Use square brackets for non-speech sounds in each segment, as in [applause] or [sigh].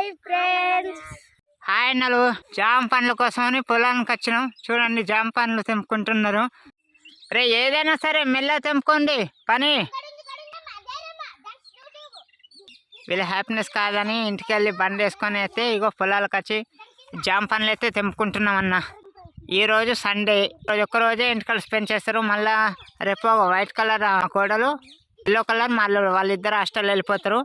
Hi friends hi అన్నలు జామ పండ్ల కోసమని పొలానికి వచ్చినాం. చూడండి జామ పండ్లు తెంపుకుంటున్నారు. రే ఏదైనా సరే మెల్ల తెంపుకోండి. పని. వీళ్ళ హ్యాపీనెస్ కాదని ఇంటికి వెళ్ళి బండి వేసుకొని అయితే ఇగో పొలాలకు వచ్చి జామ పండ్లు అయితే తెంపుకుంటున్నాం అన్న ఈరోజు సండే రోజు ఒక్క రోజే స్పెండ్ చేస్తారు. మళ్ళా రేపు వైట్ కలర్ కోడలు ఎల్లో కలర్ మళ్ళీ వాళ్ళిద్దరు హాస్టల్ వెళ్ళిపోతారు.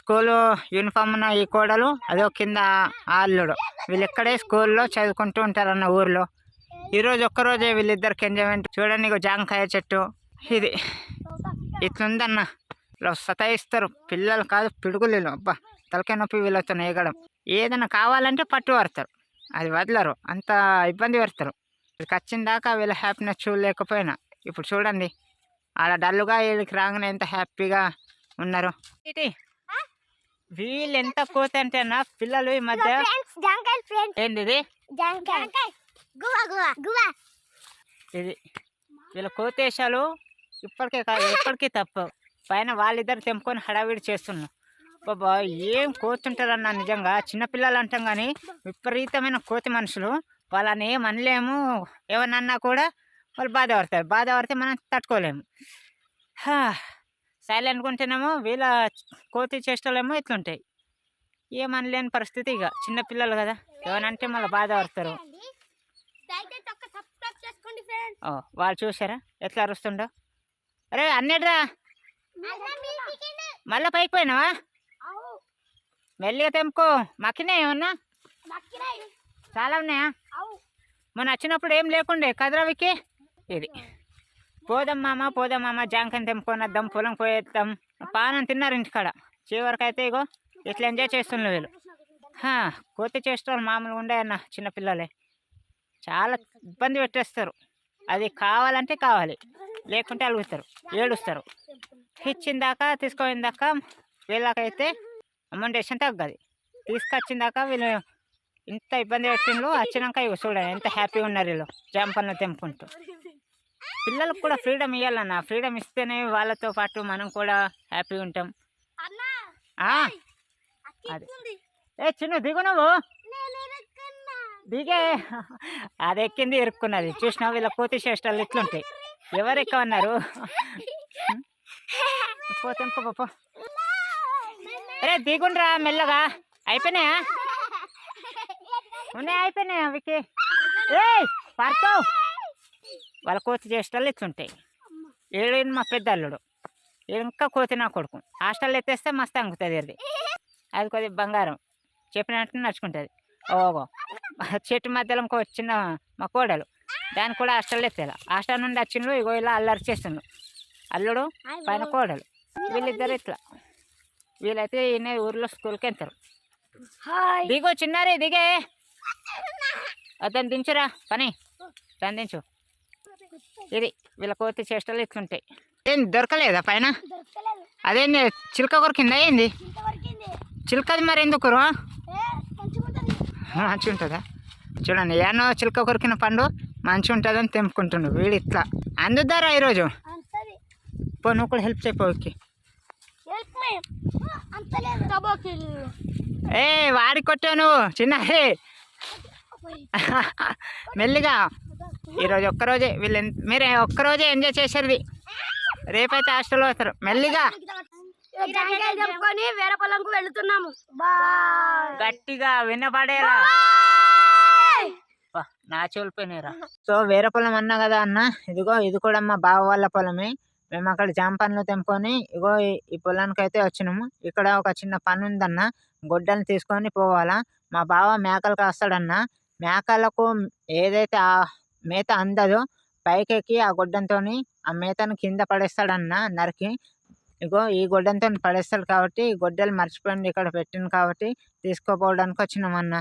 స్కూలు యూనిఫామ్ ఉన్న ఈ కోడలు అదో కింద అల్లుడు. వీళ్ళు ఇక్కడే స్కూల్లో చదువుకుంటూ ఉంటారన్న ఊర్లో. ఈరోజు ఒక్కరోజే వీళ్ళిద్దరికి ఎంజాయ్మెంట్ చూడండి ఇగో జాంకాయ చెట్టు. ఇది ఇట్లుందన్న. సతాయిస్తారు. పిల్లలు కాదు పిడుగులు అబ్బా తలకాయ నొప్పి వీళ్ళతో ఎగడం ఏదైనా కావాలంటే పట్టు పడతారు అది వదలరు. అంత ఇబ్బంది పెడతారు. ఇక్కడికి వచ్చిన దాకా వీళ్ళ హ్యాపీనెస్ చూడలేకపోయినా. ఇప్పుడు చూడండి. ఆడ డల్లుగా వీళ్ళకి రాగానే ఎంత హ్యాపీగా ఉన్నారు. ఇటీ వీళ్ళు ఎంత కోత అంటే అన్న పిల్లలు ఈ మధ్య ఫ్రెండ్స్ జాంకాయ ఫ్రెండ్స్ ఏంది ఇది వీళ్ళ కోతేశాలు ఇప్పటికే కాదు ఎప్పటికీ తప్పు. పైన వాళ్ళిద్దరు తెంపుకొని హడావిడి చేస్తున్నాం. బాబా ఏం కోతుంటారన్న నిజంగా? చిన్నపిల్లలు అంటాం కానీ విపరీతమైన కోతి మనుషులు. వాళ్ళని ఏం అనలేము. ఏమన్నా కూడా వాళ్ళు బాధపడతారు. బాధపడితే మనం తట్టుకోలేము. సైలెంట్గా ఉంటేనేమో వీళ్ళ కోతి చేష్టలేమో ఇట్లుంటాయి. ఏమనలేని పరిస్థితి ఇక చిన్నపిల్లలు కదా. ఏమనంటే మళ్ళీ బాధపడతారు చేసుకోండి ఫ్రెండ్స్ ఓ వాళ్ళు చూసారా ఎట్లా అరుస్తుండో? అరే అన్నిటిదా మళ్ళీ పైకి పోయినావా? మెల్లిగా తెంపుకో. మక్కినా ఏమన్నా? చాలా ఉన్నాయా? మొన్న వచ్చినప్పుడు ఏం లేకుండే కదరా వికి ఇది. పోదాం మామ పోదాం మామ జాంకని తెంపుకొని వద్దాం పొలం పోయేద్దాం పానం తిన్నారు ఇంటికాడ. చివరికి అయితే ఇగో ఇట్లా ఎంజాయ్ చేస్తున్నారు వీళ్ళు. కోతి చేస్తారు మామూలుగా ఉండే అన్న చిన్నపిల్లలే చాలా ఇబ్బంది పెట్టేస్తారు. అది కావాలంటే కావాలి. లేకుంటే అలుగుతారు. ఏడుస్తారు. ఇచ్చిందాక తీసుకుపోయిందాక వీళ్ళకైతే అమౌంటేషన్ తగ్గది. తీసుకొచ్చిందాక వీళ్ళు ఇంత ఇబ్బంది పెట్టిండ్రు. వచ్చినాక ఇవి చూడండి ఎంత హ్యాపీగా ఉన్నారు వీళ్ళు. జాంపన్లు తెంపుకుంటూ. పిల్లలకు కూడా ఫ్రీడమ్ ఇవ్వాలన్న ఫ్రీడమ్ ఇస్తేనే వాళ్ళతో పాటు మనం కూడా హ్యాపీగా ఉంటాం. అది. ఏ చిన్న దిగు నువ్వు. దిగే. [laughs] అది ఎక్కింది ఇరుక్కున్నది. చూసినా వీళ్ళ కోతి చేష్టాలు ఇట్లుంటాయి. ఎవరు ఎక్కువన్నారు పోతే పో అరే దిగుండ్రా మెల్లగా. అయిపోయినాయా? ఉన్నాయి అయిపోయినాయా వికి ఏ పడతావు వాళ్ళ కోతి చేష్టాలు ఇట్లుంటాయి ఏడు మా పెద్ద అల్లుడు ఇంకా కోతి నా కొడుకు. హాస్టల్లో ఎత్తేస్తే మస్తు అంగుతుంది అది అది కొద్దిగా బంగారం. చెప్పినట్టు నడుచుకుంటుంది. ఓగో. చెట్టు మధ్యలో ఇంకో చిన్న మా కోడలు. దాన్ని కూడా హాస్టల్లో ఎత్తేలా. హాస్టల్ నుండి వచ్చిండ్రు ఇగో ఇలా అల్లరి చేస్తుండ్రు. అల్లుడు పైన కోడలు. వీళ్ళిద్దరు ఇట్లా. వీళ్ళైతే ఈయన ఊర్లో స్కూల్కి వెళ్తారు. దిగో చిన్నారే దిగే. అతను దించురా పని. దాన్ని దించు ఇది వీళ్ళ కోతి చేష్టలు ఇట్లుంటాయి. ఏం దొరకలేదా పైన? దొరకలేదు. అదేంది చిలక కొరికిందా ఏంది చిలకది మరి ఎందుకు ఏ మంచిగా ఉంటుంది. చూడండి ఏమో చిలక కొరికిన పండు మంచిగా ఉంటుందని తెంపుకుంటుండు వీడు ఇట్లా. అందుద్దారా ఈరోజు? అంతది. పో నువ్వు కూడా హెల్ప్ చేయపోకి టబోకి ఏ వాడి కొట్టాను చిన్న హే. [laughs] మెల్లిగా. ఈరోజు ఒక్కరోజే వీళ్ళు మీరే ఒక్కరోజే ఎంజాయ్ చేసేది రేపైతే హాస్టల్ పోతారు మెల్లిగా. వేరే పొలంకు వెళుతున్నాము. గట్టిగా వినపడేలా. నా చెవులిపోయినాయిరా సో వేరే పొలం అన్నా కదా అన్న ఇదిగో ఇది కూడా మా బావ వాళ్ళ పొలమే. మేము అక్కడ జామ పండ్లు తెంపుకొని ఇగో ఈ- పొలానికి అయితే వచ్చినాము. ఇక్కడ ఒక చిన్న పని ఉందన్న గొడ్డలు తీసుకొని పోవాలా. మా బావ మేకలు కాస్తాడన్న. మేకలకు ఏదైతే ఆ మేత అందదు. పైకెక్కి ఆ గొడ్డంతో ఆ మేతను కింద పడేస్తాడన్న నరికి. ఇగో ఈ గొడ్డంతో పడేస్తాడు కాబట్టి ఈ గొడ్డలు మర్చిపోయింది ఇక్కడ పెట్టింది కాబట్టి తీసుకోపోవడానికి వచ్చినామన్నా